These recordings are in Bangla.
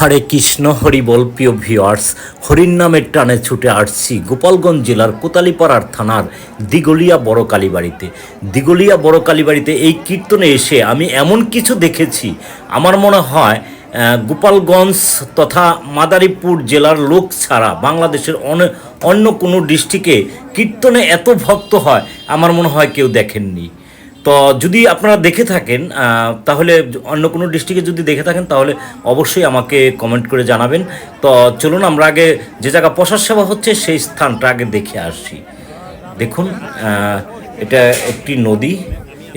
হরে কৃষ্ণ, হরি বল, প্রিয় ভিওয়ার্স হরির নামের টানে ছুটে আসছি গোপালগঞ্জ জেলার কোতালিপাড়ার থানার দিগলিয়া বড় কালীবাড়িতে। দিগলিয়া বড় কালীবাড়িতে এই কীর্তনে এসে আমি এমন কিছু দেখেছি। আমার মনে হয় গোপালগঞ্জ তথা মাদারীপুর জেলার লোক ছাড়া বাংলাদেশের অনে- অন্য কোনো ডিস্ট্রিক্টে কীর্তনে এত ভক্ত হয়, আমার মনে হয় কেউ দেখেননি। তো যদি আপনারা দেখে থাকেন তাহলে অন্য কোনো ডিস্ট্রিক্টে যদি দেখে থাকেন, তাহলে অবশ্যই আমাকে কমেন্ট করে জানাবেন। তো চলুন, আমরা আগে যে জায়গা প্রসাদ সেবা হচ্ছে, সেই স্থানটা আগে দেখে আসি। দেখুন এটা একটি নদী।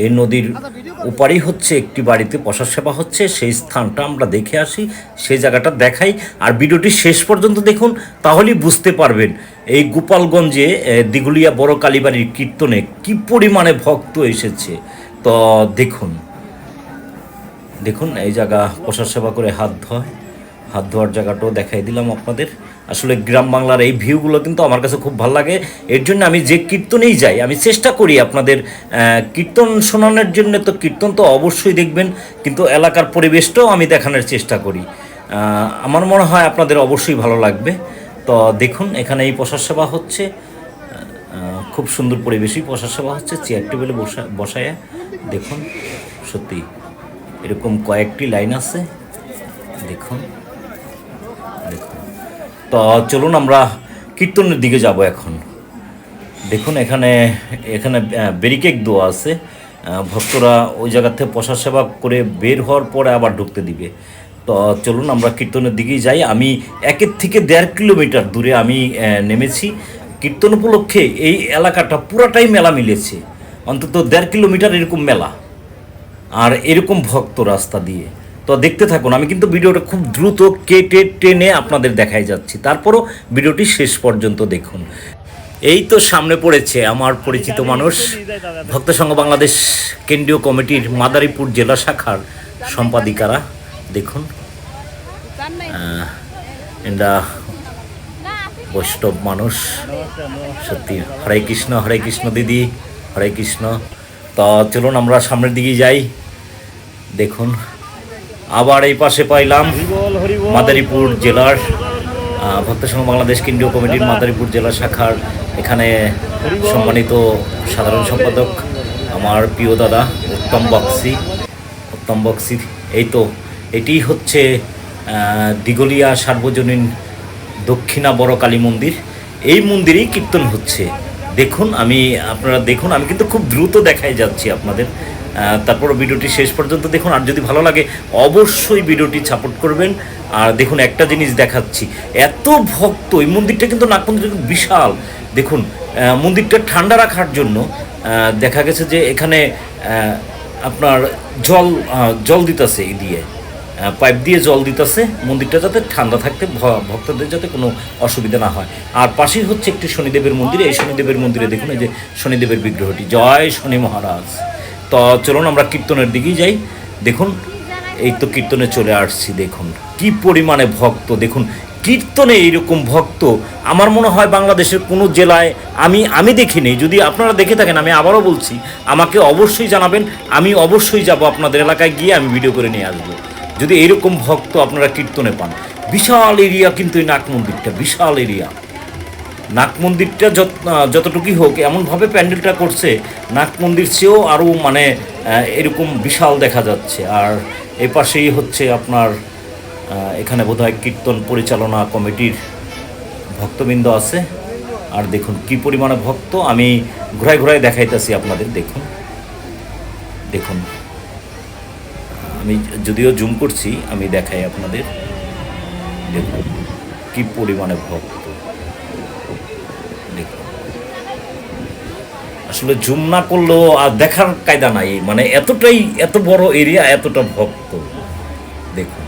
এই নদীর উপারই হচ্ছে একটি বাড়িতে প্রসাদ সেবা হচ্ছে। সেই স্থানটা আমরা দেখে আসি, সেই জায়গাটা দেখাই। আর ভিডিওটি শেষ পর্যন্ত দেখুন, তাহলেই বুঝতে পারবেন এই গোপালগঞ্জে দিঘুলিয়া বড় কালীবাড়ির কীর্তনে কি পরিমাণে ভক্ত এসেছে? তো দেখুন। দেখুন, এই জায়গা প্রসাদ সেবা করে হাত ধোয়। হাত ধোয়ার জায়গাটাও দেখাই দিলাম আপনাদের। আসলে গ্রাম বাংলার এই ভিউগুলো কিন্তু আমার কাছে খুব ভালো লাগে। এর জন্য আমি যে কীর্তনেই যাই, আমি চেষ্টা করি আপনাদের কীর্তন শোনানোর জন্য তো কীর্তন তো অবশ্যই দেখবেন, কিন্তু এলাকার পরিবেশটাও আমি দেখানোর চেষ্টা করি। আমার মনে হয় আপনাদের অবশ্যই ভালো লাগবে। তো দেখুন, এখানে এই প্রসাদ সেবা হচ্ছে খুব সুন্দর পরিবেশই প্রসাদ সেবা হচ্ছে, চেয়ার টেবিলে বসা, বসায় দেখুন, সত্যি এরকম কয়েকটি লাইন আছে, দেখুন দেখুন। তো চলুন আমরা কীর্তনের দিকে যাব এখন। দেখুন, এখানে এখানে ব্যারিকেড দোয়া আছে ভক্তরা ওই জায়গা থেকে প্রসাদ সেবা করে বের হওয়ার পরে আবার ঢুকতে দিবে। তো চলুন, আমরা কীর্তনের দিকেই যাই। আমি একের থেকে দেড় কিলোমিটার দূরে আমি নেমেছি। কীর্তন উপলক্ষে এই এলাকাটা পুরাটাই মেলা মিলেছে। অন্তত দেড় কিলোমিটার এরকম মেলা। আর এরকম ভক্ত রাস্তা দিয়ে। তো দেখতে থাকুন, আমি কিন্তু ভিডিওটা খুব দ্রুত কেটে টেনে আপনাদের দেখাই যাচ্ছি। তারপরও ভিডিওটি শেষ পর্যন্ত দেখুন। এই তো সামনে পড়েছে আমার পরিচিত মানুষ। ভক্ত সংঘ বাংলাদেশ কেন্দ্রীয় কমিটির মাদারীপুর জেলা শাখার সম্পাদিকারা। দেখুন। এরা বৈষ্ণব মানুষ। সত্যি হরে কৃষ্ণ হরে কৃষ্ণ দিদি হরে কৃষ্ণ। তো চলুন আমরা সামনের দিকে যাই। দেখুন আবার এই পাশে পাইলাম মাদারীপুর জেলার আহ, ভক্ত সংঘ বাংলাদেশ কেন্দ্রীয় কমিটির মাদারীপুর জেলা শাখার এখানে সম্মানিত সাধারণ সম্পাদক আমার প্রিয় দাদা উত্তম বক্সি। উত্তম বক্সি এই তো এটি হচ্ছে দিগলিয়া সার্বজনীন দক্ষিণা বড় কালী মন্দির। এই মন্দিরেই কীর্তন হচ্ছে। দেখুন, আমি, আপনারা দেখুন, আমি কিন্তু খুব দ্রুত দেখাই যাচ্ছি আপনাদের। তারপর ভিডিওটি শেষ পর্যন্ত দেখুন, আর যদি ভালো লাগে, অবশ্যই ভিডিওটি সাপোর্ট করবেন। আর দেখুন, একটা জিনিস দেখাচ্ছি, এত ভক্ত, এই মন্দিরটা কিন্তু নাগ মন্দিরটা বিশাল। দেখুন মন্দিরটা ঠান্ডা রাখার জন্য দেখা গেছে যে এখানে আপনার জল জল দিতেছে এই দিয়ে। পাইপ দিয়ে জল দিতেছে, মন্দিরটা যাতে ঠান্ডা থাকতে ভক্তদের যাতে কোনো অসুবিধা না হয়। আর পাশেই হচ্ছে একটি শনিদেবের মন্দির, এই শনিদেবের মন্দিরে দেখুন এই যে শনিদেবের বিগ্রহটি। জয় শনি মহারাজ। তো চলুন আমরা কীর্তনের দিকেই যাই। দেখুন, এই তো কীর্তনে চলে আসছি, দেখুন। কি পরিমাণে ভক্ত, দেখুন। কীর্তনে এইরকম ভক্ত, আমার মনে হয় বাংলাদেশের কোনো জেলায় আমি আমি দেখিনি। যদি আপনারা দেখে থাকেন, আমি আবারও বলছি, আমাকে অবশ্যই জানাবেন। আমি অবশ্যই যাব আপনাদের এলাকায় গিয়ে আমি ভিডিও করে নিয়ে আসব। যদি এরকম ভক্ত আপনারা কীর্তনে পান, বিশাল এরিয়া কিন্তু এই নাক মন্দিরটা বিশাল এরিয়া। নাক মন্দিরটা যত যতটুকুই হোক, এমনভাবে প্যান্ডেলটা করছে নাক মন্দির চেয়েও আরও মানে এরকম বিশাল দেখা যাচ্ছে। আর এ পাশেই হচ্ছে আপনার এখানে বোধহয় কীর্তন পরিচালনা কমিটির ভক্তবৃন্দ আছে। আর দেখুন কি পরিমাণে ভক্ত, আমি ঘোরায় ঘোরায় দেখাইতেছি আপনাদের, দেখুন। দেখুন। আমি যদিও জুম করছি আমি দেখাই আপনাদের। দেখুন কি পরিমাণে ভক্ত। দেখুন। আসলে জুম না করলেও আর দেখার কায়দা নাই। মানে এতটাই এত বড় এরিয়া এতটা ভক্ত। দেখুন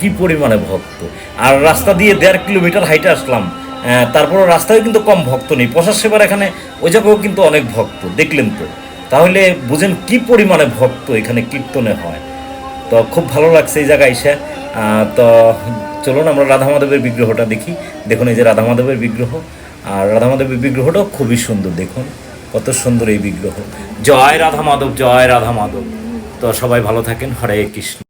কি পরিমাণে ভক্ত। আর রাস্তা দিয়ে দেড় কিলোমিটার হাইটে আসলাম আহ, তারপরও রাস্তায় কিন্তু কম ভক্ত নেই। প্রসাদ সেবার এখানে ওই জায়গাও কিন্তু অনেক ভক্ত। দেখলেন তো? তাহলে বুঝেন কি পরিমাণে ভক্ত এখানে কীর্তনে হয়। তো খুব ভালো লাগছে এই জায়গায় এসে। তো চলুন আমরা রাধা মাধবের বিগ্রহটা দেখি। দেখুন এই যে রাধা মাধবের বিগ্রহ। আর রাধা মাধবের বিগ্রহটাও খুবই সুন্দর, দেখুন। কত সুন্দর এই বিগ্রহ। জয় রাধা মাধব, জয় রাধা মাধব। তো সবাই ভালো থাকেন। হরে কৃষ্ণ।